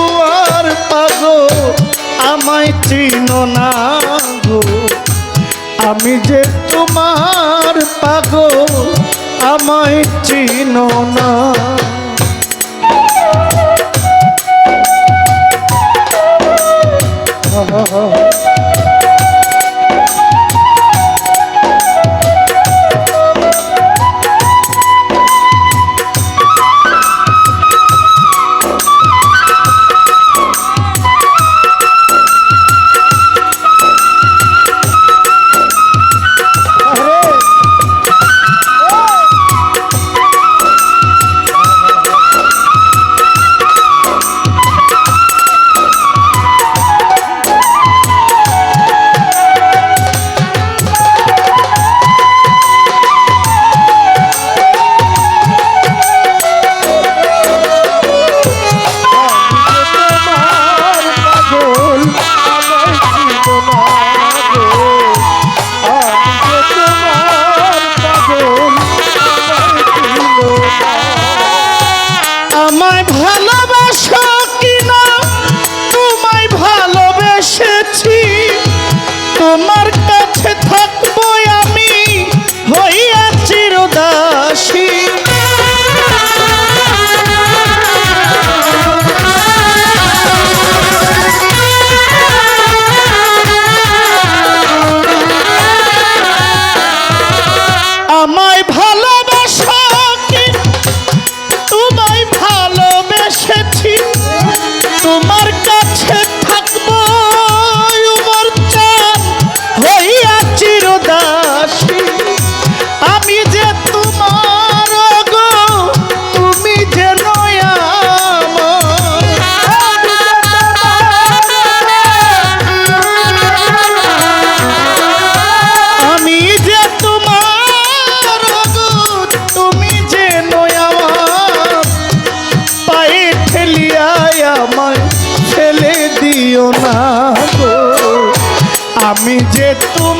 তোমার পাগো আমায় চিনো না গো। আমি যে তোমার পাগো আমায় চিনো না। তোমার ভালোবাসো আমি যে তুমি যে আমি যে তোমার তুমি যে পায়ে ঠেলিয়ায় আমায় ফেলে দিও না আমি যে আমায়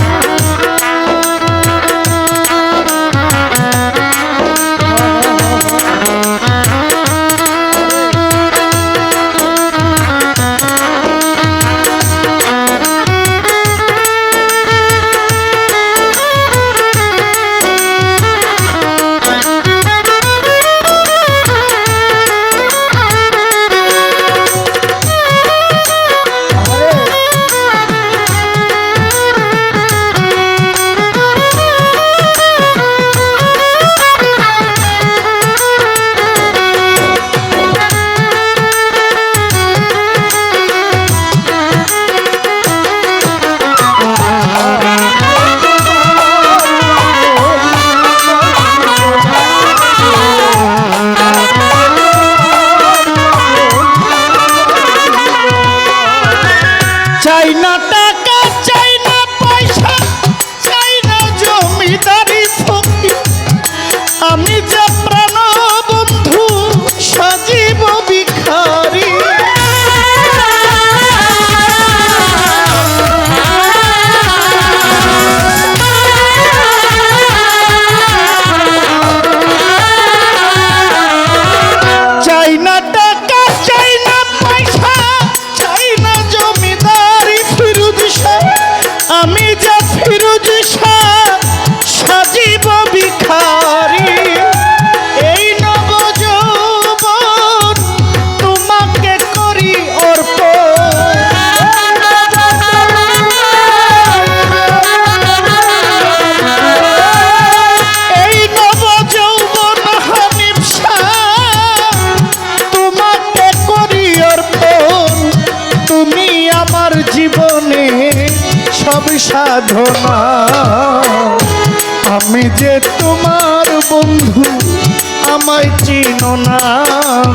আমায় চিনো না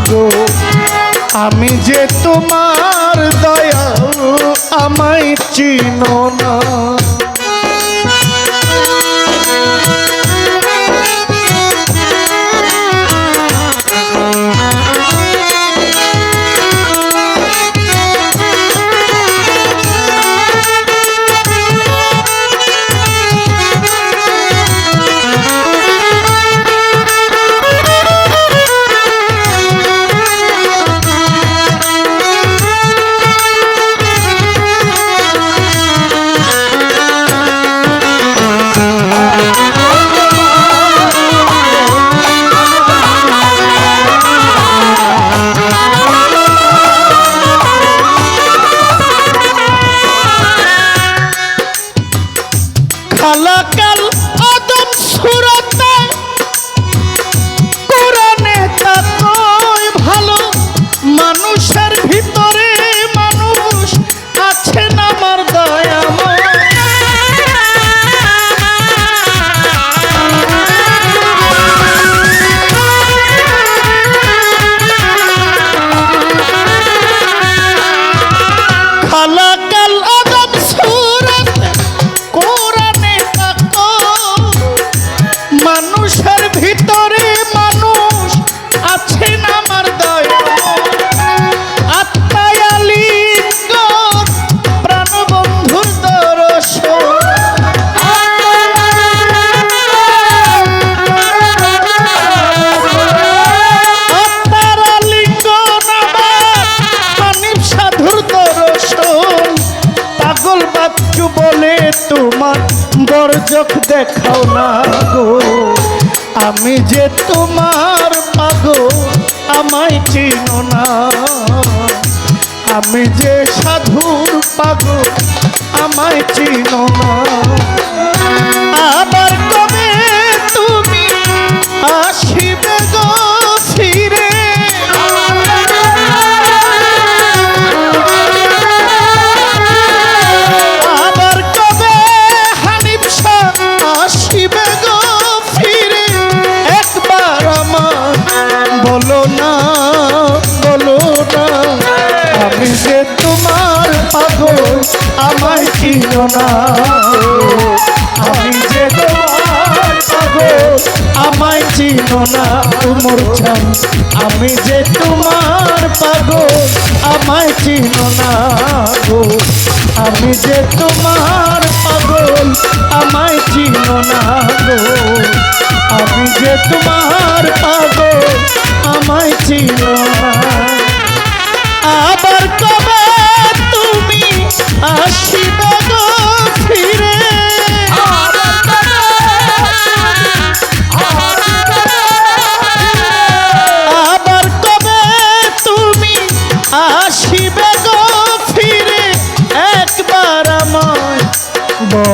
গো। আমি যে তোমার দয়া আমায় চিনো না। loca তোমার বরজক দেখাও না গো। আমি যে তোমার পাগো আমায় চিনো না। আমি যে সাধুর পাগো আমায় চিনো না। আবার চিনো না। আমি যে তোমার পাগল, আমায় চিনো না, উমর আমি যে তোমার পাগল, আমায় চিনো না আমি যে তোমার পাগল, আমায় চিনো না আমি যে তোমার পাগল, আমায় চিনো না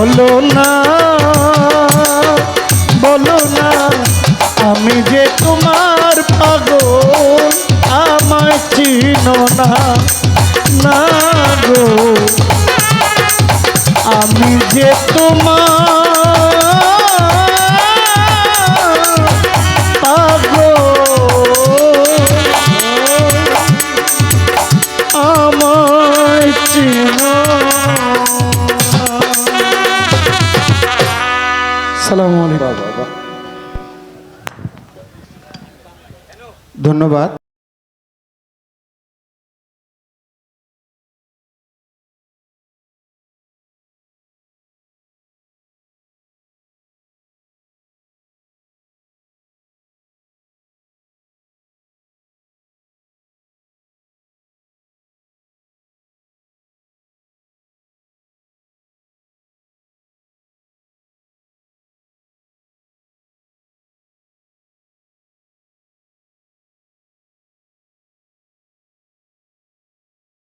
বলো না বলো না আমি যে তোমার পাগল আমার চিনো না। ধন্যবাদ।